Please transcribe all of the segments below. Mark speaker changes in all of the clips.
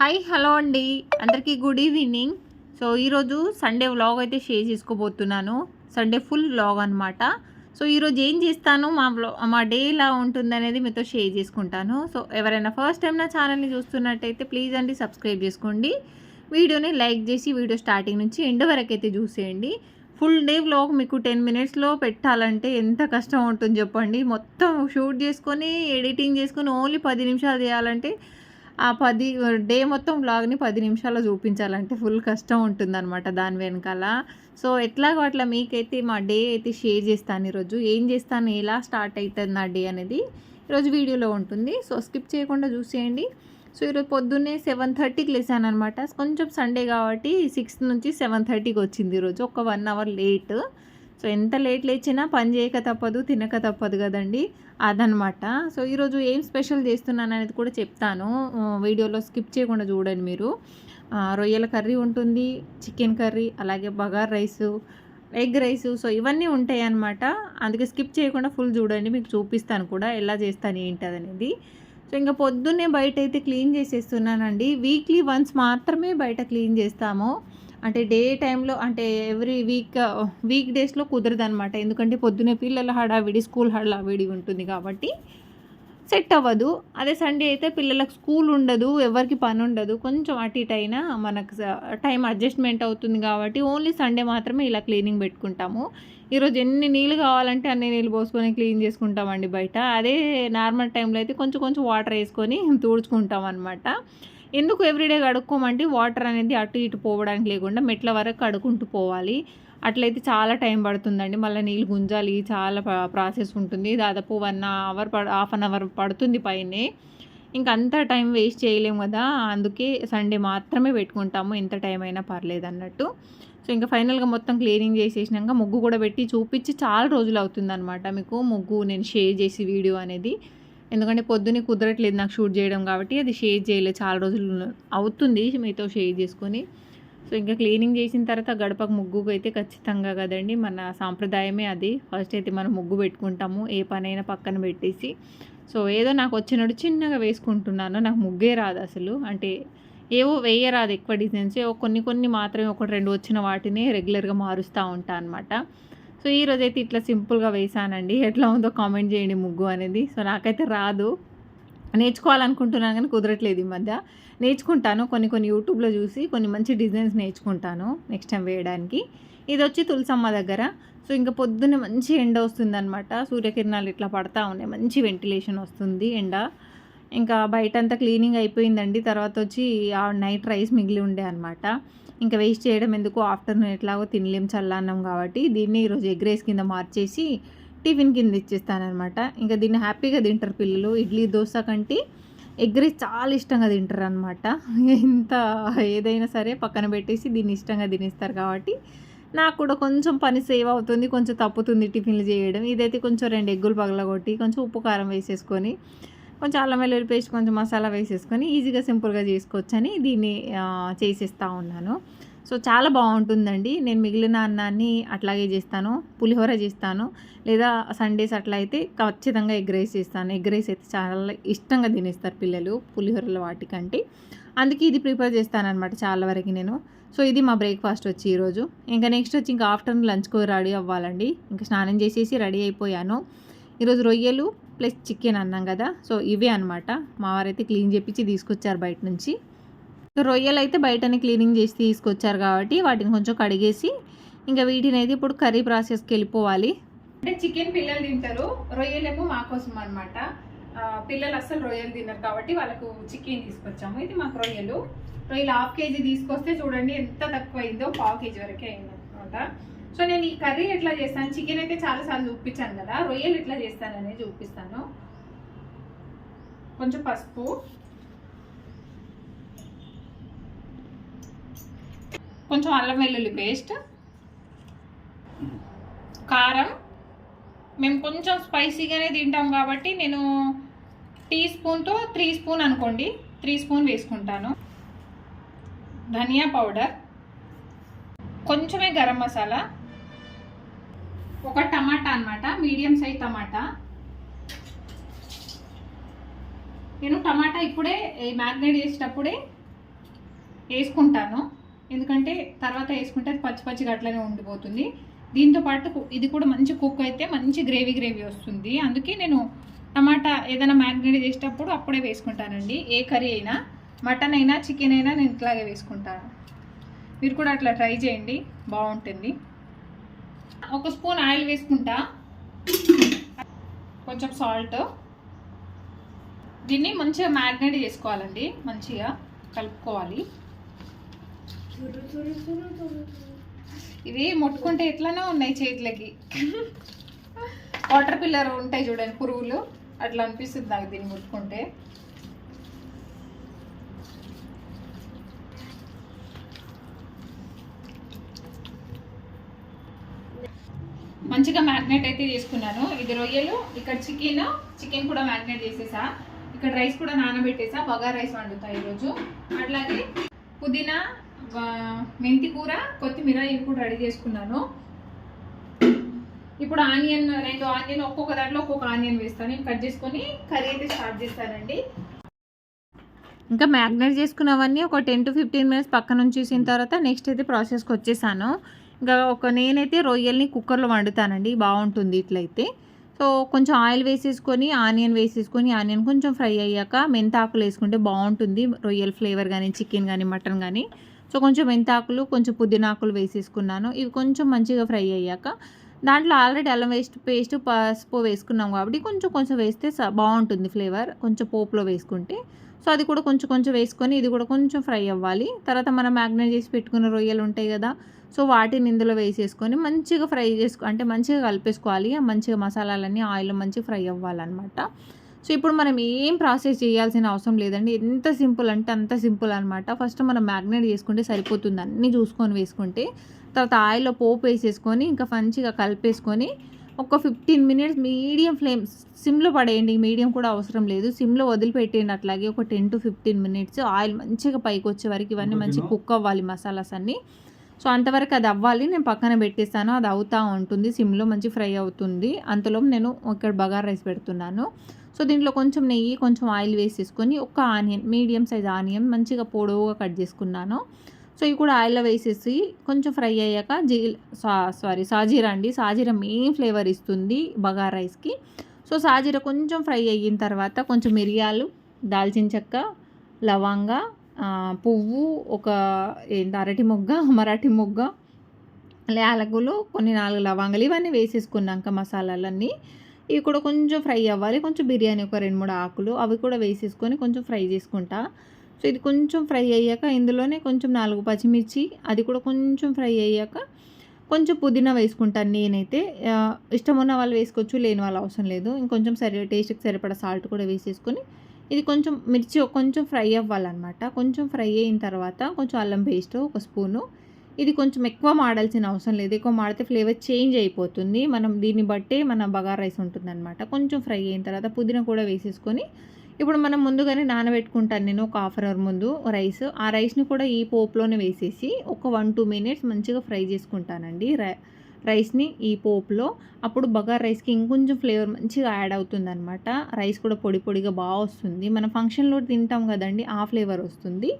Speaker 1: Hi hello అండి. అందరికీ good evening. So ఈరోజు సండే వ్లాగ్ అయితే షేర్ చేసుకోబోతున్నాను. సండే ఫుల్ వ్లాగ్ అనమాట సో ఈరోజు ఏం చేస్తాను? మా వ్లా మా డే ఎలా ఉంటుంది అనేది మీతో షేర్ చేసుకుంటాను. సో ఎవరైనా ఫస్ట్ టైం నా ఛానల్ని చూస్తున్నట్టయితే ప్లీజ్ అండి సబ్స్క్రైబ్ చేసుకోండి. వీడియోని లైక్ చేసి వీడియో స్టార్టింగ్ నుంచి ఎండ్ వరకు అయితే చూసేయండి. ఫుల్ డే వ్లాగ్ మీకు టెన్ మినిట్స్లో పెట్టాలంటే ఎంత కష్టం ఉంటుంది చెప్పండి. మొత్తం షూట్ చేసుకొని ఎడిటింగ్ చేసుకొని ఓన్లీ పది నిమిషాలు చేయాలంటే ఆ పది డే మొత్తం వ్లాగ్ని పది నిమిషాల్లో చూపించాలంటే ఫుల్ కష్టం ఉంటుందన్నమాట దాని వెనకాల. సో ఎట్లాగో అట్లా మీకైతే మా డే అయితే షేర్ చేస్తాను ఈరోజు. ఏం చేస్తాను ఎలా స్టార్ట్ అవుతుంది నా డే అనేది ఈరోజు వీడియోలో ఉంటుంది. సో స్కిప్ చేయకుండా చూసేయండి. సో ఈరోజు పొద్దున్నే సెవెన్ థర్టీకి లేసాను అనమాట కొంచెం సండే కాబట్టి సిక్స్ నుంచి సెవెన్ థర్టీకి వచ్చింది ఈరోజు. ఒక వన్ అవర్ లేట్ సో ఎంత లేట్ లేచినా పని చేయక తప్పదు తినక తప్పదు కదండి. అదనమాట సో ఈరోజు ఏం స్పెషల్ చేస్తున్నాను అనేది కూడా చెప్తాను. వీడియోలో స్కిప్ చేయకుండా చూడండి మీరు. రొయ్యల కర్రీ ఉంటుంది చికెన్ కర్రీ అలాగే bagara rice egg rice so ఇవన్నీ ఉంటాయి అన్నమాట అందుకే స్కిప్ చేయకుండా ఫుల్ చూడండి మీకు చూపిస్తాను కూడా ఎలా చేస్తాను ఏంటి అనేది సో ఇంకా పొద్దున్నే బయట అయితే క్లీన్ చేసేస్తున్నానండి. వీక్లీ వన్స్ మాత్రమే బయట క్లీన్ చేస్తాము. అంటే డే టైంలో అంటే ఎవ్రీ వీక్ వీక్ డేస్లో కుదరదు అనమాట ఎందుకంటే పొద్దునే పిల్లల హడావిడి స్కూల్ హడావిడి ఉంటుంది కాబట్టి సెట్ అవ్వదు. అదే సండే అయితే పిల్లలకు స్కూల్ ఉండదు ఎవరికి పని ఉండదు. కొంచెం అటు ఇటు అయినా మనకు టైం అడ్జస్ట్మెంట్ అవుతుంది కాబట్టి ఓన్లీ సండే మాత్రమే ఇలా క్లీనింగ్ పెట్టుకుంటాము. ఈరోజు ఎన్ని నీళ్ళు కావాలంటే అన్ని నీళ్ళు పోసుకొని క్లీన్ చేసుకుంటామండి బయట. అదే నార్మల్ టైంలో అయితే కొంచెం కొంచెం వాటర్ వేసుకొని తుడుచుకుంటాం అనమాట ఎందుకు ఎవ్రీడే కడుక్కోమంటే వాటర్ అనేది అటు ఇటు పోవడానికి లేకుండా మెట్ల వరకు కడుక్కుంటూ పోవాలి. అట్లయితే చాలా టైం పడుతుందండి. మళ్ళీ నీళ్ళు గుంజాలి చాలా ప్రాసెస్ ఉంటుంది. దాదాపు వన్ అవర్ పడ హాఫ్ అన్ అవర్ పడుతుంది పైనే. ఇంకా అంత టైం వేస్ట్ చేయలేము కదా. అందుకే సండే మాత్రమే పెట్టుకుంటాము. ఎంత టైం అయినా పర్లేదు అన్నట్టు. సో ఇంకా ఫైనల్గా మొత్తం క్లీనింగ్ చేసేసినాక ముగ్గు కూడా పెట్టి చూపించి చాలా రోజులు అవుతుందన్నమాట. మీకు ముగ్గు నేను షేర్ చేసి వీడియో అనేది. ఎందుకంటే పొద్దున్నే కుదరట్లేదు నాకు షూట్ చేయడం కాబట్టి అది షేర్ చేయలేదు. చాలా రోజులు అవుతుంది మీతో షేర్ చేసుకొని. సో ఇంకా క్లీనింగ్ చేసిన తర్వాత గడపకు ముగ్గుకు అయితే ఖచ్చితంగా కదండి. మన సాంప్రదాయమే అది. ఫస్ట్ అయితే మనం ముగ్గు పెట్టుకుంటాము ఏ పనైనా పక్కన పెట్టేసి. సో ఏదో నాకు వచ్చినట్టు చిన్నగా వేసుకుంటున్నాను. నాకు ముగ్గే రాదు అసలు. అంటే ఏవో వేయరాదు ఎక్కువ డిజైన్స్. ఏవో కొన్ని కొన్ని మాత్రమే ఒకటి రెండు వచ్చిన వాటిని రెగ్యులర్గా మారుస్తూ ఉంటాను అనమాట సో ఈ అయితే ఇట్లా సింపుల్గా వేసానండి. ఎట్లా ఉందో కామెంట్ చేయండి ముగ్గు అనేది. సో నాకైతే రాదు. నేర్చుకోవాలనుకుంటున్నాను కానీ కుదరట్లేదు ఈ మధ్య. నేర్చుకుంటాను. కొన్ని కొన్ని యూట్యూబ్లో చూసి కొన్ని మంచి డిజైన్స్ నేర్చుకుంటాను నెక్స్ట్ టైం వేయడానికి. ఇది వచ్చి తులసమ్మ దగ్గర. సో ఇంకా పొద్దున్న మంచి ఎండ వస్తుందన్నమాట. సూర్యకిరణాలు ఇట్లా పడతా ఉన్నాయి. మంచి వెంటిలేషన్ వస్తుంది ఎండ. ఇంకా బయట అంతా క్లీనింగ్ అయిపోయిందండి. తర్వాత వచ్చి ఆ నైట్ రైస్ మిగిలి ఉండే అనమాట ఇంకా వేస్ట్ చేయడం ఎందుకు? ఆఫ్టర్నూన్ ఎట్లాగో తినలేం చల్లన్నాం కాబట్టి దీన్ని ఈరోజు ఎగ్ రైస్ కింద మార్చేసి టిఫిన్ కింద ఇచ్చేస్తానమాట ఇంకా దీన్ని హ్యాపీగా తింటారు పిల్లలు. ఇడ్లీ దోశ కంటే ఎగ్ రైస్ చాలా ఇష్టంగా తింటారు అనమాట ఎంత ఏదైనా సరే పక్కన పెట్టేసి దీన్ని ఇష్టంగా తినేస్తారు కాబట్టి నాకు కూడా కొంచెం పని సేవ్ అవుతుంది కొంచెం తప్పుతుంది టిఫిన్లు చేయడం. ఇదైతే కొంచెం రెండు ఎగ్గులు పగలగొట్టి కొంచెం ఉప్పు కారం వేసేసుకొని కొంచెం అల్లం వెల్లుల్లి పేస్ట్ కొంచెం మసాలా వేసేసుకొని ఈజీగా సింపుల్గా చేసుకోవచ్చని దీన్ని చేసేస్తూ ఉన్నాను. సో చాలా బాగుంటుందండి. నేను మిగిలిన అన్నాన్ని అట్లాగే చేస్తాను పులిహోర చేస్తాను లేదా సండేస్ అట్లా అయితే ఖచ్చితంగా ఎగ్ రైస్ చేస్తాను. ఎగ్ రైస్ అయితే చాలా ఇష్టంగా తినేస్తారు పిల్లలు పులిహోరల వాటికంటే. అందుకే ఇది ప్రిపేర్ చేస్తానన్నమాట చాలా వరకు నేను. సో ఇది మా బ్రేక్ఫాస్ట్ వచ్చి ఈరోజు. ఇంకా నెక్స్ట్ వచ్చి ఇంకా ఆఫ్టర్నూన్ లంచ్కి రెడీ అవ్వాలండి. ఇంకా స్నానం చేసేసి రెడీ అయిపోయాను. ఈరోజు రొయ్యలు ప్లస్ చికెన్ అన్నాం కదా సో ఇవే అనమాట మా వారైతే క్లీన్ చేపించి తీసుకొచ్చారు బయట నుంచి. రొయ్యలు అయితే బయటనే క్లీనింగ్ చేసి తీసుకొచ్చారు కాబట్టి వాటిని కొంచెం కడిగేసి ఇంకా వీటిని అయితే ఇప్పుడు కర్రీ ప్రాసెస్కి వెళ్ళిపోవాలి. అంటే చికెన్ పిల్లలు తింటారు రొయ్యలేమో మా కోసం అనమాట పిల్లలు అసలు రొయ్యలు తినరు కాబట్టి వాళ్ళకు చికెన్ తీసుకొచ్చాము. ఇది మాకు రొయ్యలు. రొయ్యలు హాఫ్ కేజీ తీసుకొస్తే చూడండి ఎంత తక్కువ అయిందో పావు కేజీ వరకే అయిందనమాట సో నేను ఈ కర్రీ ఎట్లా చేస్తాను? చికెన్ అయితే చాలాసార్లు చూపించాను కదా. రొయ్యలు ఎట్లా చేస్తానని చూపిస్తాను. కొంచెం పసుపు. కొంచెం అల్లం వెల్లుల్లి పేస్ట్. కారం. మేము కొంచెం స్పైసీగానే తింటాం కాబట్టి నేను టీ స్పూన్తో త్రీ స్పూన్ అనుకోండి. త్రీ స్పూన్ వేసుకుంటాను. ధనియా పౌడర్. కొంచెమే గరం మసాలా. ఒక టమాటా అన్నమాట మీడియం సైజ్ టమాటా. నేను టమాటా ఇప్పుడే మ్యారినేట్ చేసేటప్పుడే వేసుకుంటాను. ఎందుకంటే తర్వాత వేసుకుంటే అది పచ్చి పచ్చిగా అట్లనే ఉండిపోతుంది. దీంతో పాటు ఇది కూడా మంచి కుక్ అయితే మంచి గ్రేవీ గ్రేవీ వస్తుంది. అందుకే నేను టమాటా ఏదైనా మ్యారినేట్ చేసేటప్పుడు అప్పుడే వేసుకుంటానండి. ఏ కర్రీ అయినా మటన్ అయినా చికెన్ అయినా నేను ఇట్లాగే వేసుకుంటాను. మీరు కూడా అట్లా ట్రై చేయండి. బాగుంటుంది. ఒక స్పూన్ ఆయిల్ వేసుకుంటా. కొంచెం సాల్ట్. దీన్ని మంచిగా మ్యారినేట్ చేసుకోవాలండి. మంచిగా కలుపుకోవాలి. ఇవి ముట్టుకుంటే ఎట్లనో ఉన్నాయి చేతులకి. వాటర్ పిల్లర్ ఉంటాయి చూడండి పురుగులు. అట్లా అనిపిస్తుంది నాకు దీన్ని ముట్టుకుంటే. మంచిగా మ్యారినేట్ అయితే చేసుకున్నాను. ఇది రొయ్యలు ఇక్కడ చికెన్ చికెన్ కూడా మ్యారినేట్ చేసేసా. ఇక్కడ రైస్ కూడా నానబెట్టేసా. బగార్ రైస్ వండుతా ఈరోజు. అట్లాగే పుదీనా మెంతి కూర కొత్తిమీర ఇవి కూడా రెడీ చేసుకున్నాను. ఇప్పుడు ఆనియన్ రెండు ఆనియన్ ఒక్కొక్క దాంట్లో ఒక్కొక్క ఆనియన్ వేస్తాను నేను కట్ చేసుకొని కర్రీ అయితే స్టార్ట్ చేస్తానండి. ఇంకా మ్యాగ్నేట్ చేసుకున్నవన్నీ ఒక టెన్ టు ఫిఫ్టీన్ మినిట్స్ పక్కన ఉంచేసిన తర్వాత నెక్స్ట్ అయితే ప్రాసెస్కి వచ్చేసాను. ఇంకా ఒక నేనైతే రొయ్యల్ని కుక్కర్లో వండుతానండి. బాగుంటుంది ఇట్లయితే. సో కొంచెం ఆయిల్ వేసేసుకొని ఆనియన్ వేసేసుకొని ఆనియన్ కొంచెం ఫ్రై అయ్యాక మెంతాకులు వేసుకుంటే బాగుంటుంది రొయ్యల ఫ్లేవర్ కానీ చికెన్ కానీ మటన్ కానీ సో కొంచెం మెంతాకులు కొంచెం పుదీనాకులు వేసేసుకున్నాను. ఇవి కొంచెం మంచిగా ఫ్రై అయ్యాక దాంట్లో ఆల్రెడీ అల్లం వేస్ట్ పేస్ట్ పసుపు వేసుకున్నాం కాబట్టి కొంచెం కొంచెం వేస్తే స- బాగుంటుంది ఫ్లేవర్. కొంచెం పోపులో వేసుకుంటే. సో అది కూడా కొంచెం కొంచెం వేసుకొని ఇది కూడా కొంచెం ఫ్రై అవ్వాలి. తర్వాత మనం మ్యాగ్నేట్ చేసి పెట్టుకున్న రొయ్యలు ఉంటాయి కదా సో వాటిని ఇందులో వేసేసుకొని మంచిగా ఫ్రై చేసుకో అంటే మంచిగా కలిపేసుకోవాలి. మంచిగా మసాలాలన్నీ ఆయిల్ మంచిగా ఫ్రై అవ్వాలన్నమాట. సో ఇప్పుడు మనం ఏం ప్రాసెస్ చేయాల్సిన అవసరం లేదండి. ఎంత సింపుల్ అంటే అంత సింపుల్ అనమాట ఫస్ట్ మనం మ్యాగ్నేట్ చేసుకుంటే సరిపోతుంది అన్నీ చూసుకొని వేసుకుంటే. తర్వాత ఆయిల్లో పోపు వేసేసుకొని ఇంకా మంచిగా కలిపేసుకొని ఒక ఫిఫ్టీన్ మినిట్స్ మీడియం ఫ్లేమ్ సిమ్లో పడేయండి. మీడియం కూడా అవసరం లేదు. సిమ్లో వదిలిపెట్టేయండి అట్లాగే ఒక ten to fifteen minutes. Oil మంచిగా పైకి వచ్చే వరకు ఇవన్నీ మంచిగా కుక్ అవ్వాలి మసాలాస్ అన్నీ. సో అంతవరకు అది అవ్వాలి. నేను పక్కన పెట్టేస్తాను. అది అవుతూ ఉంటుంది. సిమ్లో మంచి ఫ్రై అవుతుంది. అంతలో నేను ఇక్కడ బగార్ రైస్ పెడుతున్నాను. సో దీంట్లో కొంచెం నెయ్యి కొంచెం ఆయిల్ వేసేసుకొని ఒక ఆనియన్ మీడియం సైజ్ ఆనియన్ మంచిగా పొడవుగా కట్ చేసుకున్నాను. సో ఇవి కూడా ఆయిల్లో వేసేసి కొంచెం ఫ్రై అయ్యాక జీ సారీ సాజీరా అండి. సాజీరా మెయిన్ ఫ్లేవర్ ఇస్తుంది బగార్ రైస్కి. సో సాజీరా కొంచెం ఫ్రై అయిన తర్వాత కొంచెం మిరియాలు దాల్చిన చెక్క లవంగా పువ్వు ఒక ఏంటి అరటి మొగ్గ మరాఠీ మొగ్గ యాలకులు కొన్ని నాలుగు లవంగలు ఇవన్నీ వేసేసుకున్నాక మసాలాలన్నీ. ఇవి కూడా కొంచెం ఫ్రై అవ్వాలి. కొంచెం బిర్యానీ ఒక రెండు మూడు ఆకులు అవి కూడా వేసేసుకొని కొంచెం ఫ్రై చేసుకుంటా. సో ఇది కొంచెం ఫ్రై అయ్యాక ఇందులోనే కొంచెం నాలుగు పచ్చిమిర్చి అది కూడా కొంచెం ఫ్రై అయ్యాక కొంచెం పుదీనా వేసుకుంటాను నేనైతే. ఇష్టం ఉన్న వాళ్ళు వేసుకోవచ్చు లేని వాళ్ళు అవసరం లేదు. ఇంకొంచెం సరి టేస్ట్కి సరిపడా సాల్ట్ కూడా వేసేసుకొని ఇది కొంచెం మిర్చి కొంచెం ఫ్రై అవ్వాలన్నమాట. కొంచెం ఫ్రై అయిన తర్వాత కొంచెం అల్లం పేస్ట్ ఒక స్పూను. ఇది కొంచెం ఎక్కువ మాడాల్సిన అవసరం లేదు. ఎక్కువ మాడితే ఫ్లేవర్ చేంజ్ అయిపోతుంది. మనం దీన్ని బట్టే మన బగార్ రైస్ ఉంటుందన్నమాట. కొంచెం ఫ్రై అయిన తర్వాత పుదీనా కూడా వేసేసుకొని ఇప్పుడు మనం ముందుగానే నానబెట్టుకుంటాను నేను ఒక హాఫ్ అన్ అవర్ ముందు రైస్. ఆ రైస్ని కూడా ఈ పోపులోనే వేసేసి ఒక వన్ టూ మినిట్స్ మంచిగా ఫ్రై చేసుకుంటానండి. రై రైస్ని ఈ పోపులో. అప్పుడు బగార్ రైస్కి ఇంకొంచెం ఫ్లేవర్ మంచిగా యాడ్ అవుతుంది అనమాట రైస్ కూడా పొడి పొడిగా బాగా వస్తుంది. మనం ఫంక్షన్లో తింటాం కదండి ఆ ఫ్లేవర్ వస్తుంది.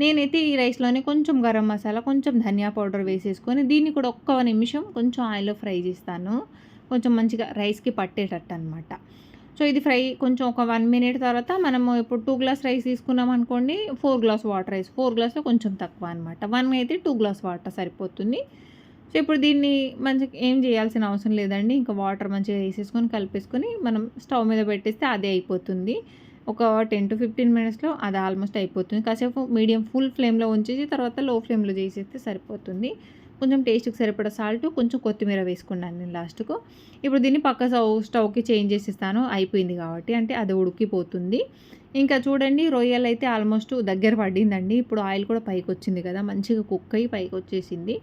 Speaker 1: నేనైతే ఈ రైస్లోనే కొంచెం గరం మసాలా కొంచెం ధనియా పౌడర్ వేసేసుకొని దీన్ని కూడా ఒక్క నిమిషం కొంచెం ఆయిల్లో ఫ్రై చేస్తాను. కొంచెం మంచిగా రైస్కి పట్టేటట్టు అనమాట సో ఇది ఫ్రై కొంచెం ఒక వన్ మినిట్ తర్వాత మనము ఇప్పుడు టూ గ్లాస్ రైస్ తీసుకున్నాం అనుకోండి four glass water rice four గ్లాస్లో కొంచెం తక్కువ అనమాట వన్ అయితే టూ గ్లాస్ వాటర్ సరిపోతుంది. సో ఇప్పుడు దీన్ని మంచిగా ఏం చేయాల్సిన అవసరం లేదండి. ఇంకా వాటర్ మంచిగా వేసేసుకొని కలిపేసుకొని మనం స్టవ్ మీద పెట్టేస్తే అదే అయిపోతుంది. ఒక టెన్ టు ఫిఫ్టీన్ మినిట్స్లో అది ఆల్మోస్ట్ అయిపోతుంది. కాసేపు మీడియం ఫుల్ ఫ్లేమ్లో ఉంచేసి తర్వాత లో ఫ్లేమ్లో చేసేస్తే సరిపోతుంది. కొంచెం టేస్ట్కి సరిపడా సాల్ట్ కొంచెం కొత్తిమీర వేసుకున్నాను నేను లాస్ట్కు. ఇప్పుడు దీన్ని పక్క స్టవ్ స్టవ్కి చేంజ్ చేసేస్తాను. అయిపోయింది కాబట్టి అంటే అది ఉడికిపోతుంది. ఇంకా చూడండి రొయ్యలు అయితే ఆల్మోస్ట్ దగ్గర పడిందండి. ఇప్పుడు ఆయిల్ కూడా పైకి వచ్చింది కదా మంచిగా కుక్ అయ్యి పైకి వచ్చేసింది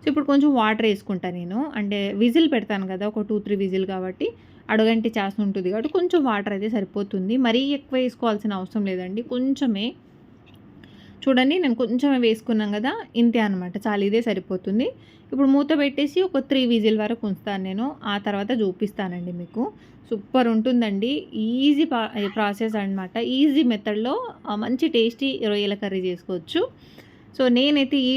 Speaker 1: సో ఇప్పుడు కొంచెం వాటర్ వేసుకుంటాను నేను. అంటే విజిల్ పెడతాను కదా ఒక టూ త్రీ విజిల్ కాబట్టి. అడుగంటి చాస్ ఉంటుంది కాబట్టి కొంచెం వాటర్ అయితే సరిపోతుంది. మరీ ఎక్కువ వేసుకోవాల్సిన అవసరం లేదండి. కొంచెమే. చూడండి నేను కొంచెం వేసుకున్నాం కదా ఇంతే అనమాట చాలా ఇదే సరిపోతుంది. ఇప్పుడు మూత పెట్టేసి ఒక త్రీ విజిల్ వరకు ఉంచుతాను నేను. ఆ తర్వాత చూపిస్తానండి మీకు. సూపర్ ఉంటుందండి. ఈజీ ప్రాసెస్ అనమాట ఈజీ మెథడ్లో మంచి టేస్టీ రొయ్యల కర్రీ చేసుకోవచ్చు. సో నేనైతే ఈ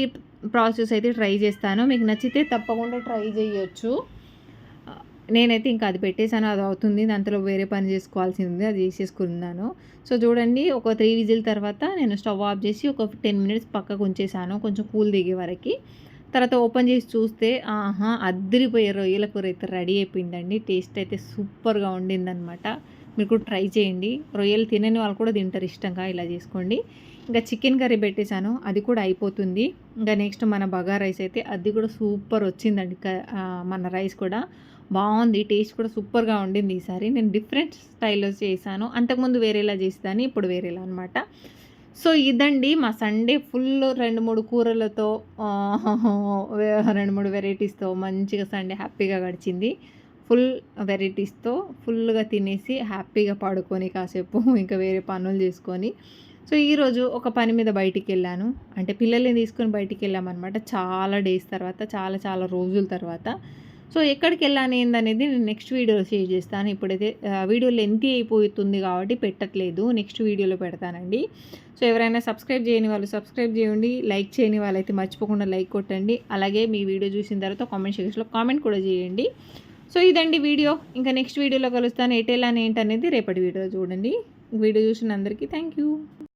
Speaker 1: ప్రాసెస్ అయితే ట్రై చేస్తాను. మీకు నచ్చితే తప్పకుండా ట్రై చేయొచ్చు. నేనైతే ఇంకా అది పెట్టేసాను అది అవుతుంది. దాంట్లో వేరే పని చేసుకోవాల్సింది ఉంది. అది చేసేసుకున్నాను. సో చూడండి. ఒక త్రీ విజిల్ తర్వాత నేను స్టవ్ ఆఫ్ చేసి ఒక టెన్ మినిట్స్ పక్కకు ఉంచేసాను కొంచెం కూల్ దిగే వరకు. తర్వాత ఓపెన్ చేసి చూస్తే ఆహా అద్దరిపోయే రొయ్యల కూర అయితే రెడీ అయిపోయిందండి. టేస్ట్ అయితే సూపర్గా ఉండిందనమాట మీరు కూడా ట్రై చేయండి. రొయ్యలు తినని వాళ్ళు కూడా తింటారు ఇష్టంగా ఇలా చేసుకోండి. ఇంకా చికెన్ కర్రీ పెట్టేశాను. అది కూడా అయిపోతుంది. ఇంకా నెక్స్ట్ మన బగా రైస్ అయితే అది కూడా సూపర్ వచ్చిందండి. మన రైస్ కూడా బాగుంది. టేస్ట్ కూడా సూపర్గా ఉండింది ఈసారి. నేను డిఫరెంట్ స్టైల్లో చేశాను. అంతకుముందు వేరేలా చేసేదాన్ని ఇప్పుడు వేరేలా అనమాట సో ఇదండి మా సండే ఫుల్ రెండు మూడు కూరలతో రెండు మూడు వెరైటీస్తో మంచిగా సండే హ్యాపీగా గడిచింది. ఫుల్ వెరైటీస్తో ఫుల్గా తినేసి హ్యాపీగా పడుకొని కాసేపు ఇంకా వేరే పనులు చేసుకొని. సో ఈరోజు ఒక పని మీద బయటికి వెళ్ళాను. అంటే పిల్లల్ని తీసుకొని బయటికి వెళ్ళామన్నమాట చాలా డేస్ తర్వాత చాలా చాలా రోజుల తర్వాత. సో ఎక్కడికి వెళ్ళాను ఏందనేది నేను నెక్స్ట్ వీడియోలో షేర్ చేస్తాను. ఇప్పుడైతే వీడియో లెంతీ అయిపోతుంది కాబట్టి పెట్టట్లేదు. నెక్స్ట్ వీడియోలో పెడతానండి. సో ఎవరైనా సబ్స్క్రైబ్ చేయని వాళ్ళు సబ్స్క్రైబ్ చేయండి. లైక్ చేయని వాళ్ళైతే మర్చిపోకుండా లైక్ కొట్టండి. అలాగే మీ వీడియో చూసిన తర్వాత కామెంట్ సెక్షన్లో కామెంట్ కూడా చేయండి. సో ఇదండి వీడియో. ఇంకా నెక్స్ట్ వీడియోలో కలుస్తాను. ఎటెలా ఏంటనేది రేపటి వీడియో చూడండి. వీడియో చూసిన అందరికీ థ్యాంక్ యూ